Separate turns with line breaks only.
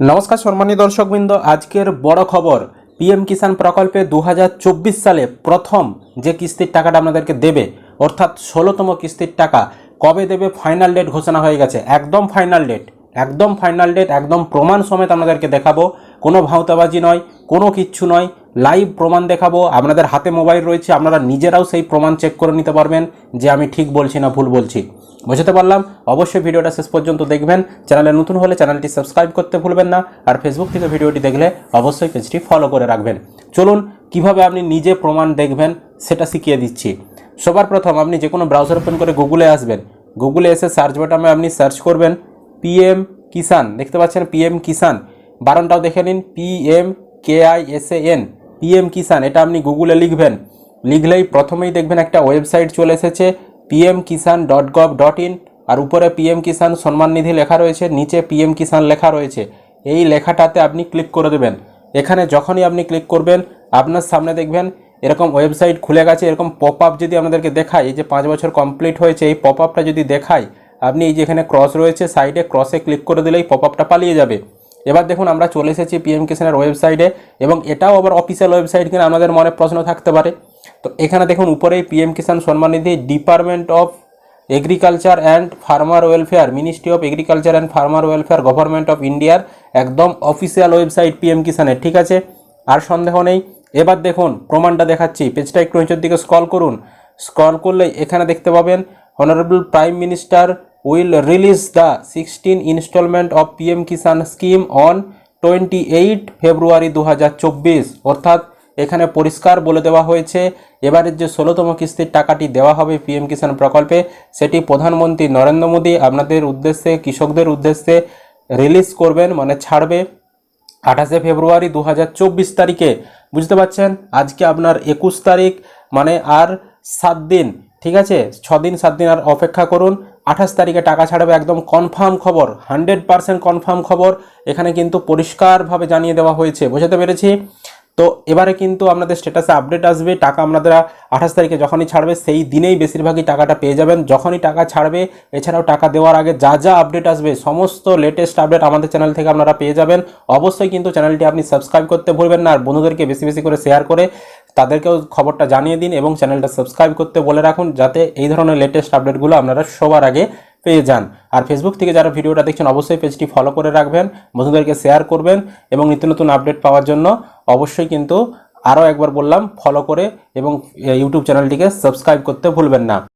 নমস্কার সম্মানীয় দর্শকবৃন্দ, আজকের বড় খবর, পিএম কিষাণ প্রকল্পে দু হাজার চব্বিশ সালে প্রথম যে কিস্তির টাকাটা আপনাদেরকে দেবে, অর্থাৎ ষোলোতম কিস্তির টাকা, কবে দেবে ফাইনাল ডেট ঘোষণা হয়ে গেছে, একদম ফাইনাল ডেট, একদম ফাইনাল ডেট, একদম প্রমাণ সমেত আপনাদেরকে দেখাবো, কোনো ভাঁওতাবাজি নয়, কোনো কিচ্ছু নয়, লাইভ প্রমাণ দেখাবো, আপনাদের হাতে মোবাইল রয়েছে, আপনারা নিজেরাও সেই প্রমাণ চেক করে নিতে পারবেন, যে আমি ঠিক বলছি না ভুল বলছি। বুঝতে পারলাম। অবশ্যই ভিডিওটা শেষ পর্যন্ত দেখবেন। চ্যানেলে নতুন হলে চ্যানেলটি সাবস্ক্রাইব করতে ভুলবেন না। আর ফেসবুক থেকে ভিডিওটি দেখলে অবশ্যই পেজটি ফলো করে রাখবেন। চলুন, কীভাবে আপনি নিজে প্রমাণ দেখবেন সেটা শিখিয়ে দিচ্ছি। সবার প্রথম আপনি যে কোনো ব্রাউজার ওপেন করে গুগলে আসবেন। গুগলে এসে সার্চ বাটামে আপনি সার্চ করবেন পিএম কিষান দেখতে পাচ্ছেন পিএম কিষান বারণটাও দেখে নিন PM K I S A N PM Kisan এটা আপনি গুগলে লিখবেন। লিখলেই প্রথমেই দেখবেন একটা ওয়েবসাইট চলে এসেছে। PM Kisan dot gov dot in আর উপরে পিএম কিষান সম্মান নিধি লেখা রয়েছে, নিচে পিএম কিষান লেখা রয়েছে। এই লেখাটাতে আপনি ক্লিক করে দেবেন। এখানে যখনই আপনি ক্লিক করবেন, আপনার সামনে দেখবেন এরকম ওয়েবসাইট খুলে গেছে, এরকম পপ আপ যদি আপনাদেরকে দেখায়, এই যে পাঁচ বছর কমপ্লিট হয়েছে, এই পপ আপটা যদি দেখায়, আপনি এই যে এখানে ক্রস রয়েছে সাইডে ক্রসে ক্লিক করে দিলেই পপ আপটা পালিয়ে যাবে। এবার দেখুন, আমরা চলে এসেছি পিএম কিষানের ওয়েবসাইটে এবং এটাও আবার অফিসিয়াল ওয়েবসাইট কিনা আমাদের মনে প্রশ্ন থাকতে পারে। তো এখানে দেখুন উপরেই PM Kisan Samman Nidhi department of agriculture and farmer welfare ministry of agriculture and farmer welfare government of ইন্ডিয়ার একদম অফিসিয়াল ওয়েবসাইট পিএম কিষানের ঠিক আছে? আর সন্দেহ নেই। এবার দেখুন, প্রমাণটা দেখাচ্ছি। পেজটা একটু নিচের দিকে স্ক্রল করুন। স্ক্রল করলে এখানে দেখতে পাবেন honourable prime minister will release the sixteen installment of PM Kisan scheme on twenty eight February দু হাজার চব্বিশ অর্থাৎ এখানে পরিষ্কার বলে দেওয়া হয়েছে। এবারের যে ষোলোতম কিস্তির টাকাটি দেওয়া হবে পিএম কিষাণ প্রকল্পে, সেটি প্রধানমন্ত্রী নরেন্দ্র মোদী আপনাদের উদ্দেশ্যে, কৃষকদের উদ্দেশ্যে রিলিজ করবেন মানে ছাড়বে। আঠাশে ফেব্রুয়ারি দু হাজার চব্বিশ তারিখে, বুঝতে পারছেন? আজকে আপনার একুশ তারিখ মানে আর সাত দিন, ঠিক আছে? ছ দিন সাত দিন আর অপেক্ষা করুন। আঠাশ তারিখে টাকা ছাড়বে একদম কনফার্ম খবর হান্ড্রেড পারসেন্ট কনফার্ম খবর। এখানে কিন্তু পরিষ্কারভাবে জানিয়ে দেওয়া হয়েছে, বোঝাতে পেরেছি? তো এবারে কিন্তু আপনাদের স্ট্যাটাসে আপডেট আসবে। টাকা আপনারা আঠাশ তারিখে যখনই ছাড়বে, সেই দিনেই বেশিরভাগই টাকাটা পেয়ে যাবেন। যখনই টাকা ছাড়বে, এছাড়াও টাকা দেওয়ার আগে যা যা আপডেট আসবে, সমস্ত লেটেস্ট আপডেট আমাদের চ্যানেল থেকে আপনারা পেয়ে যাবেন। অবশ্যই কিন্তু চ্যানেলটি আপনি সাবস্ক্রাইব করতে ভুলবেন না, আর বন্ধুদেরকে বেশি বেশি করে শেয়ার করে তাদেরকেও খবরটা জানিয়ে দিন এবং চ্যানেলটা সাবস্ক্রাইব করতে বলে রাখুন, যাতে এই ধরনের লেটেস্ট আপডেটগুলো আপনারা সবার আগে পেয়ে যান। আর ফেসবুক থেকে যারা ভিডিওটা দেখছেন, অবশ্যই পেজটি ফলো করে রাখবেন, বন্ধুদেরকে শেয়ার করবেন এবং নিত্য নতুন আপডেট পাওয়ার জন্য অবশ্যই কিন্তু আরও একবার বললাম ফলো করে এবং ইউটিউব চ্যানেলটিকে সাবস্ক্রাইব করতে ভুলবেন না।